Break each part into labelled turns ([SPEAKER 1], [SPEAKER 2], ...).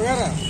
[SPEAKER 1] కదా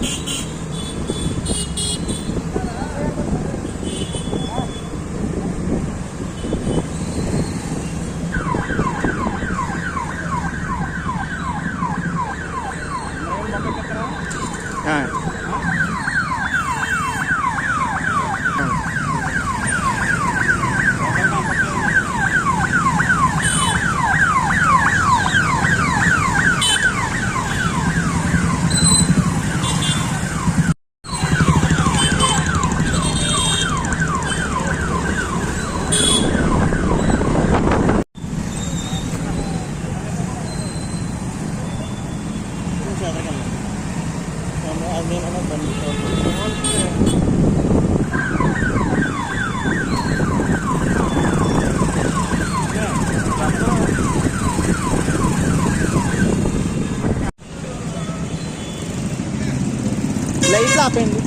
[SPEAKER 1] Thank you. లైట్లు ఆపండి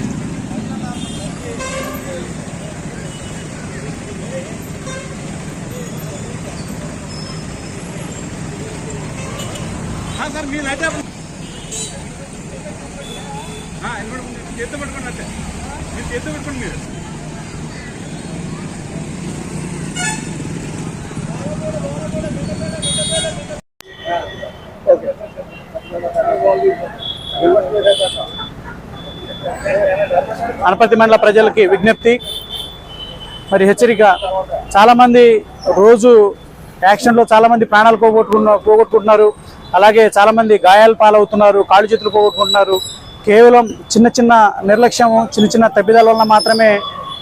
[SPEAKER 2] సార్ మీరు అయితే చేత్తో పట్టుకోండి అంటే మీరు చేత్తో పట్టుకోండి మీరు.
[SPEAKER 3] అనపర్తి మండల ప్రజలకి విజ్ఞప్తి. మరి హెచ్చరిక చాలామంది రోజు యాక్షన్లో చాలామంది ప్రాణాలు పోగొట్టుకున్న పోగొట్టుకుంటున్నారు. అలాగే చాలామంది గాయాలు పాలవుతున్నారు కాళ్ళు చేతులు పోగొట్టుకుంటున్నారు. కేవలం చిన్న చిన్న నిర్లక్ష్యం చిన్న చిన్న తప్పిదాల వల్ల మాత్రమే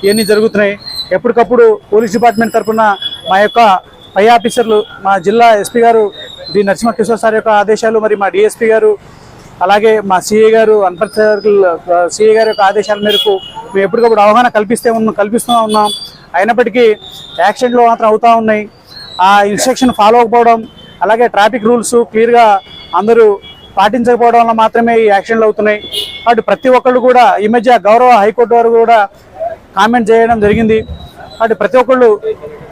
[SPEAKER 3] ఇవన్నీ జరుగుతున్నాయి. ఎప్పటికప్పుడు పోలీస్ డిపార్ట్మెంట్ తరఫున మా యొక్క పై ఆఫీసర్లు మా జిల్లా ఎస్పీ గారు డి. నరసింహ కిషోర్ సార్ యొక్క ఆదేశాలు మరి మా డిఎస్పీ గారు అలాగే మా సిఏ గారు అన్పర్ సిఏ గారి యొక్క ఆదేశాల మేరకు మేము ఎప్పటికప్పుడు అవగాహన కల్పిస్తే ఉన్నాం కల్పిస్తూ ఉన్నాం. అయినప్పటికీ యాక్సిడెంట్లు మాత్రం అవుతూ ఉన్నాయి. ఆ ఇన్స్ట్రక్షన్ ఫాలో అవ్వకపోవడం అలాగే ట్రాఫిక్ రూల్స్ క్లియర్గా అందరూ పాటించకపోవడం వల్ల మాత్రమే ఈ యాక్షన్లు అవుతున్నాయి. అటు ప్రతి ఒక్కళ్ళు కూడా ఈ మధ్య గౌరవ హైకోర్టు వారు కూడా కామెంట్ చేయడం జరిగింది. అటు ప్రతి ఒక్కళ్ళు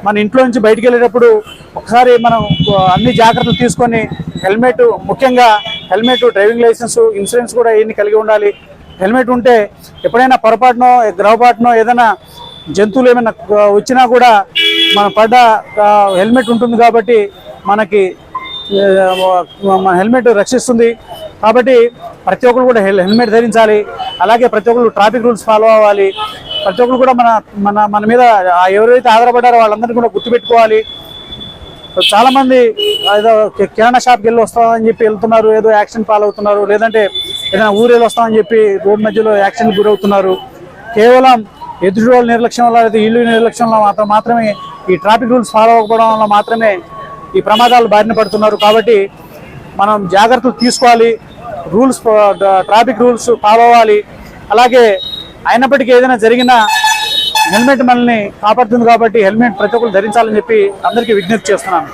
[SPEAKER 3] మన ఇంట్లో నుంచి బయటికి వెళ్ళేటప్పుడు ఒకసారి మనం అన్ని జాగ్రత్తలు తీసుకొని హెల్మెట్ ముఖ్యంగా హెల్మెట్ డ్రైవింగ్ లైసెన్స్ ఇన్సూరెన్స్ కూడా ఇవన్నీ కలిగి ఉండాలి. హెల్మెట్ ఉంటే ఎప్పుడైనా పొరపాటునో గ్రహపాటునో ఏదైనా జంతువులు ఏమైనా వచ్చినా కూడా మన పడ్డ హెల్మెట్ ఉంటుంది కాబట్టి మనకి మన హెల్మెట్ రక్షిస్తుంది. కాబట్టి ప్రతి ఒక్కరు కూడా హెల్మెట్ ధరించాలి. అలాగే ప్రతి ఒక్కరు ట్రాఫిక్ రూల్స్ ఫాలో అవ్వాలి. ప్రతి ఒక్కరు కూడా మన మన మన మీద ఎవరైతే ఆధారపడ్డారో వాళ్ళందరినీ కూడా గుర్తుపెట్టుకోవాలి. చాలామంది ఏదో కిరాణా షాప్కి వెళ్ళి వస్తామని చెప్పి వెళ్తున్నారు ఏదో యాక్షన్ ఫాలో అవుతున్నారు లేదంటే ఏదైనా ఊరు వెళ్ళి వస్తామని చెప్పి రోడ్ మధ్యలో యాక్సిడెంట్ గురవుతున్నారు. కేవలం ఎదుటి వాళ్ళ నిర్లక్ష్యం వల్ల లేదా ఇల్లు నిర్లక్ష్యం వల్ల మాత్రం మాత్రమే ఈ ట్రాఫిక్ రూల్స్ ఫాలో అవ్వకపోవడం వల్ల మాత్రమే ఈ ప్రమాదాలు బారిన పడుతున్నారు కాబట్టి మనం జాగ్రత్తలు తీసుకోవాలి. రూల్స్ ట్రాఫిక్ రూల్స్ ఫాలో అవ్వాలి. అలాగే అయినప్పటికీ ఏదైనా జరిగినా హెల్మెట్ మనల్ని కాపాడుతుంది కాబట్టి హెల్మెట్ ప్రతి ఒక్కరు ధరించాలని చెప్పి అందరికీ విజ్ఞప్తి చేస్తున్నాను.